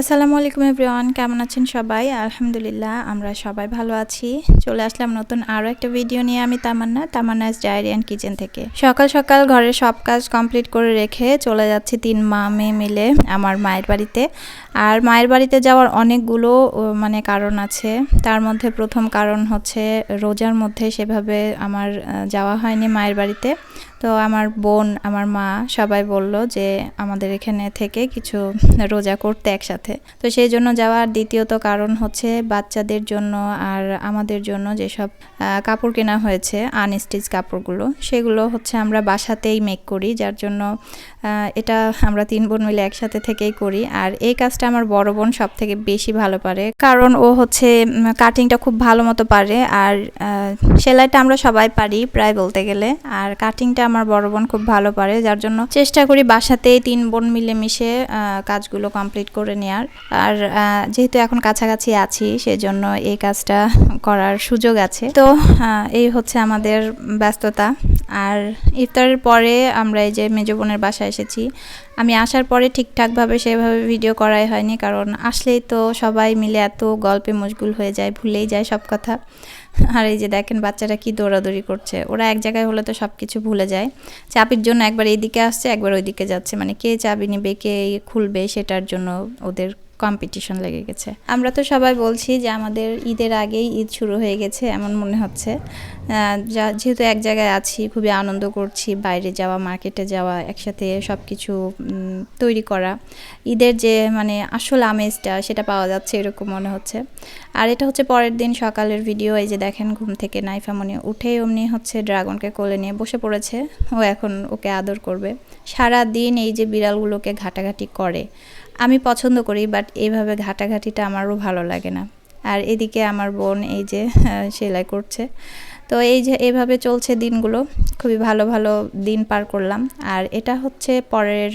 আসসালামু আলাইকুম এভরিওয়ান, কেমন আছেন সবাই? আলহামদুলিল্লাহ, আমরা সবাই ভালো আছি। চলে আসলাম নতুন আরও একটা ভিডিও নিয়ে আমি Tamanna, Tamanna's diary and kitchen থেকে। সকাল সকাল ঘরের সব কাজ কমপ্লিট করে রেখে চলে যাচ্ছি তিন মা, মেয়ে মিলে আমার মায়ের বাড়িতে। আর মায়ের বাড়িতে যাওয়ার অনেকগুলো মানে কারণ আছে। তার মধ্যে প্রথম কারণ হচ্ছে রোজার মধ্যে সেভাবে আমার যাওয়া হয়নি মায়ের বাড়িতে। তো আমার বোন, আমার মা সবাই বলল যে আমাদের এখানে থেকে কিছু রোজা করতে একসাথে। তো সেই জন্য যাওয়ার দ্বিতীয়ত কারণ হচ্ছে বাচ্চাদের জন্য আর আমাদের জন্য যেসব কাপড় কেনা হয়েছে আনস্টিচ কাপড়গুলো, সেগুলো হচ্ছে আমরা বাসাতেই মেক করি, যার জন্য এটা আমরা তিন বোন মিলে একসাথে থেকেই করি। আর এই কাজটা আমার বড় বোন সব থেকে বেশি ভালো পারে, কারণ ও হচ্ছে কাটিংটা খুব ভালো মতো পারে। আর সেলাইটা আমরা সবাই পারি প্রায় বলতে গেলে। আর কাটিংটা আমার বড় বোন খুব ভালো পারে, যার জন্য চেষ্টা করি বাসাতেই তিন বোন মিলে মিশে কাজগুলো কমপ্লিট করে নেওয়ার আর যেহেতু এখন কাছাকাছি আছি, সেজন্য এই কাজটা করার সুযোগ আছে। তো এই হচ্ছে আমাদের ব্যস্ততা। আর ইফতারের পরে আমরা এই যে মেজ বোনের বাসায় এসেছি আমি আসার পরে ঠিকঠাকভাবে সেভাবে ভিডিও করাই হয়নি, কারণ আসলেই তো সবাই মিলে এত গল্পে মশগুল হয়ে যায়, ভুলেই যায় সব কথা। আর এই যে দেখেন বাচ্চারা কি দৌড়াদৌড়ি করছে, ওরা এক জায়গায় হলে তো সব কিছু ভুলে যায়। চাবির জন্য একবার এইদিকে আসছে, একবার ওইদিকে যাচ্ছে মানে কে চাবি নেবে, কে খুলবে সেটার জন্য ওদের কম্পিটিশন লেগে গেছে। আমরা তো সবাই বলছি যে আমাদের ঈদের আগেই ঈদ শুরু হয়ে গেছে, এমন মনে হচ্ছে। যেহেতু এক জায়গায় আছি, খুবই আনন্দ করছি, বাইরে যাওয়া মার্কেটে যাওয়া, একসাথে সব কিছু তৈরি করা। ঈদের যে মানে আসল আমেজটা, সেটা পাওয়া যাচ্ছে এরকম মনে হচ্ছে। আর এটা হচ্ছে পরের দিন সকালের ভিডিও এই যে দেখেন ঘুম থেকে নাইফা মনে উঠেই অমনি হচ্ছে ড্রাগনকে কোলে নিয়ে বসে পড়েছে। ও এখন ওকে আদর করবে। সারা দিন এই যে বিড়ালগুলোকে ঘাটাঘাটি করে। আমি পছন্দ করি বাট এইভাবে ঘাটাঘাটিটা আমারও ভালো লাগে না। আর এদিকে আমার বোন এই যে সেলাই করছে। তো এই যে, এভাবে চলছে দিনগুলো। খুবই ভালো ভালো দিন পার করলাম। আর এটা হচ্ছে পরের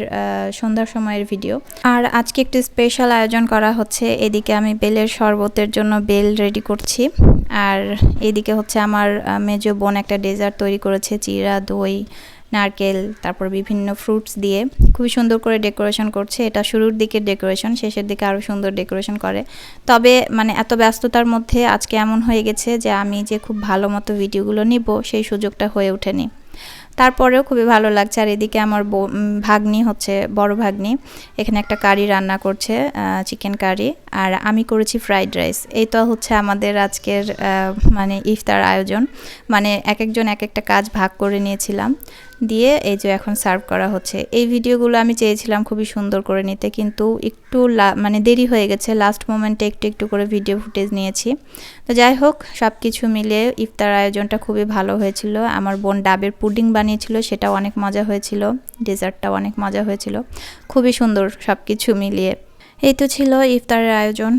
সন্ধ্যার সময়ের ভিডিও। আর আজকে একটি স্পেশাল আয়োজন করা হচ্ছে। এদিকে আমি বেলের শরবতের জন্য বেল রেডি করছি। আর এদিকে হচ্ছে আমার মেজো বোন একটা ডেজার্ট তৈরি করেছে, চিরা, দই নারকেল, তারপর বিভিন্ন ফ্রুটস দিয়ে খুবই সুন্দর করে ডেকোরেশন করছে। এটা শুরুর দিকের ডেকোরেশন শেষের দিকে আরও সুন্দর ডেকোরেশন করে। তবে মানে এত ব্যস্ততার মধ্যে আজকে এমন হয়ে গেছে যে আমি যে খুব ভালো মতো ভিডিওগুলো নিব, সেই সুযোগটা হয়ে ওঠেনি। তারপরেও খুবই ভালো লাগছে। আর এদিকে আমার ভাগ্নি হচ্ছে বড় ভাগ্নি। এখানে একটা কারি রান্না করছে চিকেন কারি আর আমি করেছি ফ্রাইড রাইস এই তো হচ্ছে আমাদের আজকের মানে ইফতার আয়োজন। মানে এক একজন এক একটা কাজ ভাগ করে নিয়েছিলাম। দিয়ে এই যে এখন সার্ভ করা হচ্ছে। এই ভিডিওগুলো আমি চেয়েছিলাম খুবই সুন্দর করে নিতে, কিন্তু একটু মানে দেরি হয়ে গেছে। লাস্ট মোমেন্টে একটু একটু করে ভিডিও ফুটেজ নিয়েছি। তো যাই হোক সব কিছু মিলিয়ে ইফতার আয়োজনটা খুবই ভালো হয়েছিল। আমার বোন ডাবের পুডিং বানিয়েছিল, সেটাও অনেক মজা হয়েছিল, ডেজার্টটাও অনেক মজা হয়েছিল। খুবই সুন্দর সব কিছু মিলিয়ে। এই তো ছিল ইফতারের আয়োজন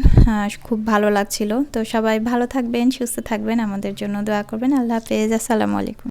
খুব ভালো লাগছিল। তো সবাই ভালো থাকবেন, সুস্থ থাকবেন, আমাদের জন্য দোয়া করবেন। আল্লাহ হাফেজ, আসসালামু আলাইকুম।